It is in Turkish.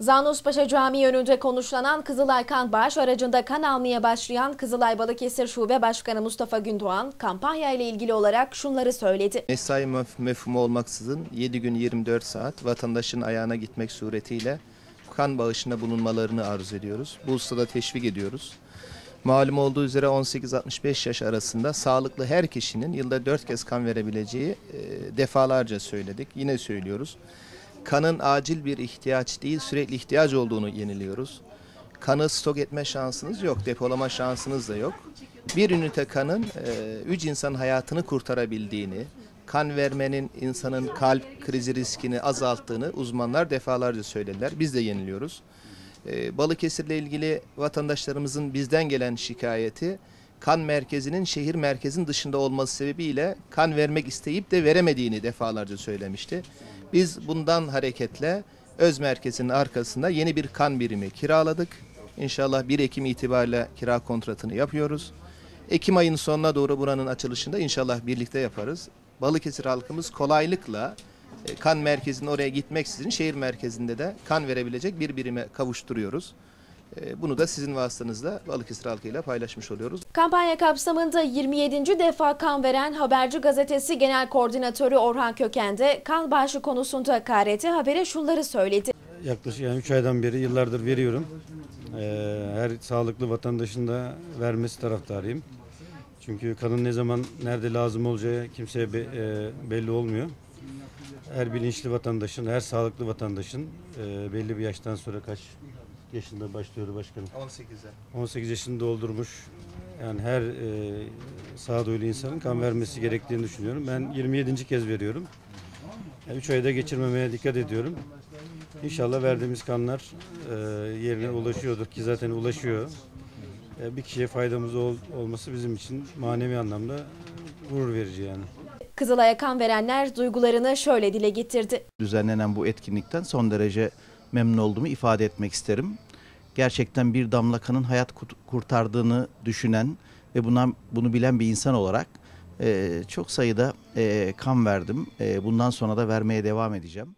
Zanuspaşa Camii önünde konuşlanan Kızılay Kan Bağış aracında kan almaya başlayan Kızılay Balıkesir Şube Başkanı Mustafa Gündoğan kampanya ile ilgili olarak şunları söyledi. Mesai mef- mefhumu olmaksızın 7 gün 24 saat vatandaşın ayağına gitmek suretiyle kan bağışında bulunmalarını arzu ediyoruz. Bu ustada teşvik ediyoruz. Malum olduğu üzere 18-65 yaş arasında sağlıklı her kişinin yılda 4 kez kan verebileceği defalarca söyledik. Yine söylüyoruz. Kanın acil bir ihtiyaç değil sürekli ihtiyaç olduğunu yeniliyoruz. Kanı stok etme şansınız yok, depolama şansınız da yok. Bir ünite kanın 3 insan hayatını kurtarabildiğini, kan vermenin insanın kalp krizi riskini azalttığını uzmanlar defalarca söylediler. Biz de yeniliyoruz. Ee, Balıkesir'le ilgili vatandaşlarımızın bizden gelen şikayeti kan merkezinin şehir merkezinin dışında olması sebebiyle kan vermek isteyip de veremediğini defalarca söylemişti. Biz bundan hareketle öz merkezinin arkasında yeni bir kan birimi kiraladık. İnşallah 1 Ekim itibariyle kira kontratını yapıyoruz. Ekim ayının sonuna doğru buranın açılışında inşallah birlikte yaparız. Balıkesir halkımız kolaylıkla e, kan merkezinin oraya gitmeksizin şehir merkezinde de kan verebilecek bir birime kavuşturuyoruz. E, Bunu da sizin vasıtanızla Balıkesir halkıyla paylaşmış oluyoruz. Kampanya kapsamında 27. defa kan veren Haberci Gazetesi Genel Koordinatörü Orhan Köken de kan bağışı konusunda KRT Haber'e şunları söyledi. Yaklaşık yani 3 aydan beri yıllardır veriyorum. Ee, her sağlıklı vatandaşın da vermesi taraftarıyım. Çünkü kanın ne zaman nerede lazım olacağı kimseye e, belli olmuyor. Her bilinçli vatandaşın, her sağlıklı vatandaşın e, belli bir yaştan sonra kaç yaşında başlıyor başkanım? 18'e. 18 yaşını doldurmuş yani her e, sağduyulu insanın kan vermesi gerektiğini düşünüyorum. Ben 27. kez veriyorum. 3 ayda geçirmemeye dikkat ediyorum. İnşallah verdiğimiz kanlar e, yerine ulaşıyordur ki zaten ulaşıyor. E, bir kişiye faydamız ol- olması bizim için manevi anlamda gurur verici yani. Kızılay'a kan verenler duygularını şöyle dile getirdi. düzenlenen bu etkinlikten son derece memnun olduğumu ifade etmek isterim. Gerçekten bir damla kanın hayat kurt- kurtardığını düşünen ve buna, bunu bilen bir insan olarak eee, çok sayıda eee, kan verdim. Eee, bundan sonra da vermeye devam edeceğim.